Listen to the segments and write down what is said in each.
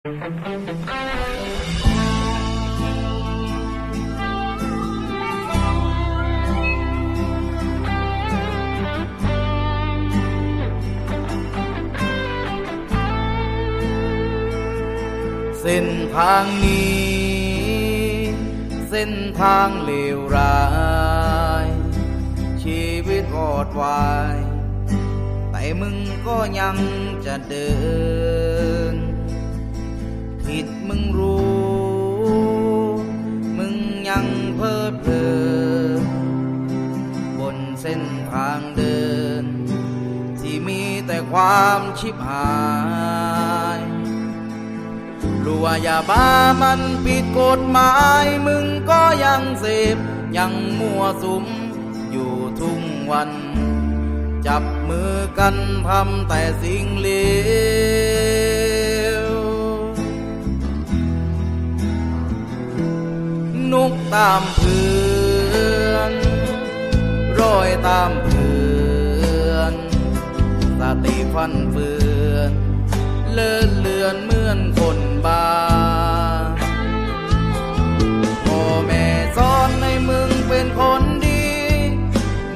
เส้นทางนี้ เส้นทางเลวร้าย ชีวิตอดวาย แต่มึงก็ยังจะเดิน ผิดมึงรู้ มึงยังเพิดเพลินบนเส้นทางเดิน ที่มีแต่ความชิบหายรู้วยาบ้ามันผิดกฎหมาย มึงก็ยังเสพยังมั่วสุมอยู่ทุกวัน จับมือกันทำแต่สิ่งเลว นุกตามเพื่อนรอยตามเพื่อนสติฟันเฟือนเลื่อนเลือนเหมือนคนบาพ่อแม่สอนให้มึงเป็นคนดี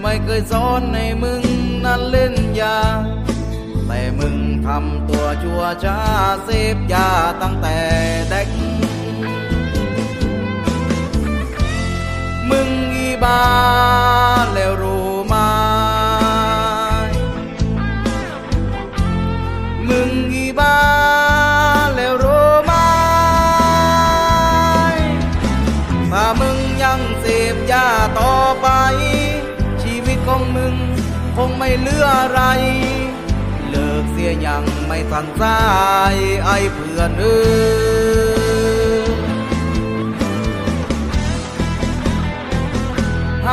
ไม่เคยสอนให้มึงนั้นเล่นยาแต่มึงทำตัวชั่วช้าเสพยาตั้งแต่เด็ก บ้าแล้วรู้ไหมมึงอีบ้าแล้วรู้ไหมถ้ามึงยังเสพยาต่อไป ชีวิตของมึงคงไม่เหลืออะไร เลิกเสียยังไม่ทันสายไอ้เพื่อนเอ้ย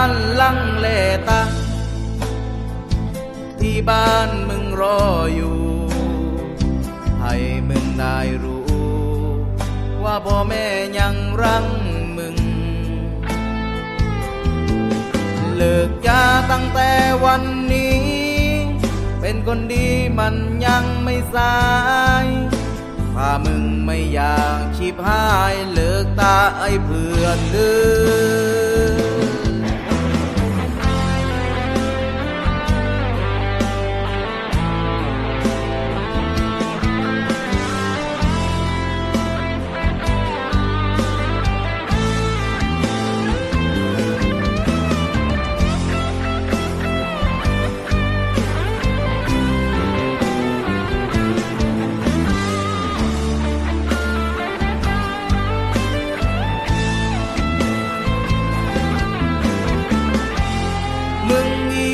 หันลังเลตาที่บ้านมึงรออยู่ ให้มึงได้รู้ ว่าพ่อแม่ยังรังมึง เลิกยาตั้งแต่วันนี้ เป็นคนดีมันยังไม่สายถ้ามึงไม่อยากชีพหายเลิกตาไอ้เพื่อนเด้อ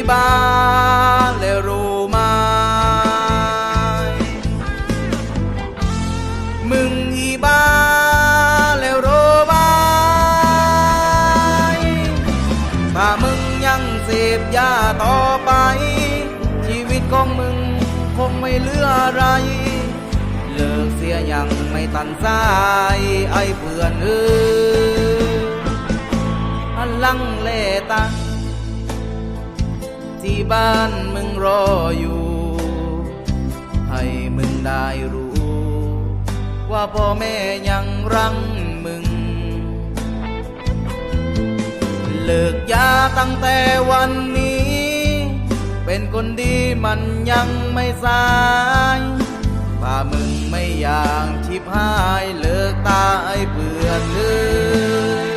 บ้าแล้วรู้ไหมมึงอีบ้าแล้วรู้ไหมถ้ามึงยังเสพยาต่อไป ชีวิตของมึงคงไม่เหลืออะไร เลิกเสียยังไม่ตันสายไอ้เพื่อนเอ้ยหันลังเลตา ที่บ้านมึงรออยู่ ให้มึงได้รู้ ว่าพ่อแม่ยังรังมึง เลิกยาตั้งแต่วันนี้ เป็นคนดีมันยังไม่สายถ้ามึงไม่อยากชิบหายเลิกตายเพื่อนเลย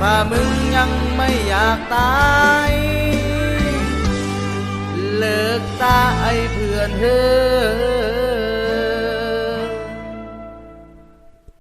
ถ้ามึงยังไม่อยากตาย เพื่อนเธอ